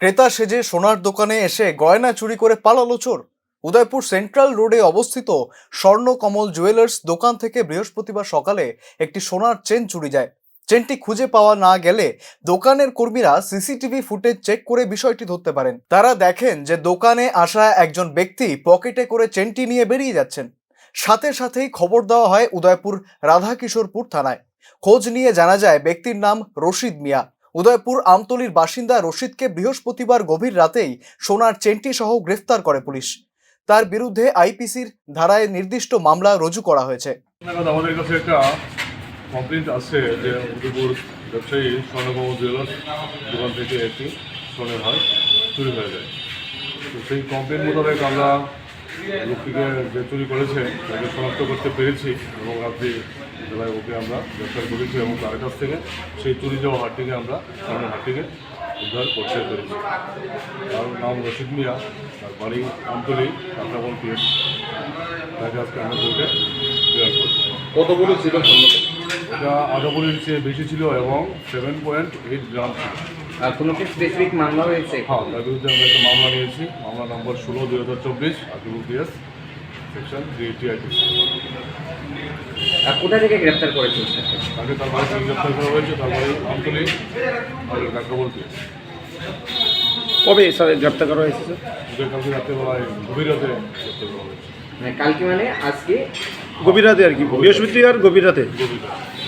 ক্রেতা সেজে সোনার দোকানে এসে গয়না চুরি করে পালালো চোর। উদয়পুর সেন্ট্রাল রোডে অবস্থিত স্বর্ণকমল জুয়েলার্স দোকান থেকে বৃহস্পতিবার সকালে একটি সোনার চেন চুরি যায়। চেনটি খুঁজে পাওয়া না গেলে দোকানের কর্মীরা সিসিটিভি ফুটেজ চেক করে বিষয়টি ধরতে পারেন। তারা দেখেন যে দোকানে আসা একজন ব্যক্তি পকেটে করে চেনটি নিয়ে বেরিয়ে যাচ্ছেন। সাথে সাথেই খবর দেওয়া হয় উদয়পুর রাধাকিশোরপুর থানায়। খোঁজ নিয়ে জানা যায় ব্যক্তির নাম রশিদ মিয়া। উদয়পুর আমতলির বাসিন্দা রশিদকে বৃহস্পতিবার গভীর রাতেই সোনার চেনটি সহ গ্রেফতার করে পুলিশ। তার বিরুদ্ধে আইপিসির ধারায় নির্দিষ্ট মামলা রুজু করা হয়েছে। আমাদের কাছে একটা আছে যে উদয়পুর ব্যবসায়ী জুয়েলার্স দোকান থেকে একটি স্বর্ণের হার চুরি হয়ে যায়। সেই কমপ্লেন্ট মোতাবেক আমরা লোকটিকে যে চুরি করেছে, তাকে শনাক্ত করতে পেরেছি এবং রাত্রি বেলায় ওকে আমরা গ্রেফতার করেছি এবং তার কাছ থেকে সেই চুরি যাওয়া হাটটিকে আমরা স্বর্ণের হারটিকে উদ্ধার করতে পেরেছি। তার নাম রশিদ মিয়া তার বাড়ি আমতলি কাঁকড়াবন পিএস। তাকে আজকে আমরা কোর্টে প্রেয়ার করছি। কতগুলো ছিল এটা আদাবলির চেয়ে বেশি ছিল এবং সেভেন পয়েন্ট এইট গ্রাম ছিল। আর কোনো কি স্পেসিফিক মামলা হয়েছে? হ্যাঁ তার বিরুদ্ধে আমরা একটা মামলা নিয়েছি। মামলা নম্বর ষোলো দুই হাজার চব্বিশ Akibul PS section three eighty IT কোথা থেকে গ্রেপ্তার করেছে? তাকে তার বাড়ি থেকে গ্রেপ্তার করা হয়েছে তার বাড়ি আমতলি আর কাকরাবল কবে স্যার গ্রেপ্তার করা হয়েছে স্যার? কালকে রাত্রেবেলায় গভীর রাতে গ্রেপ্তার করা হয়েছে। মানে কালকে মানে আজকে? গভীর রাতে আর কি বৃহস্পতিবার গভীর রাতে? গভীর রাতে।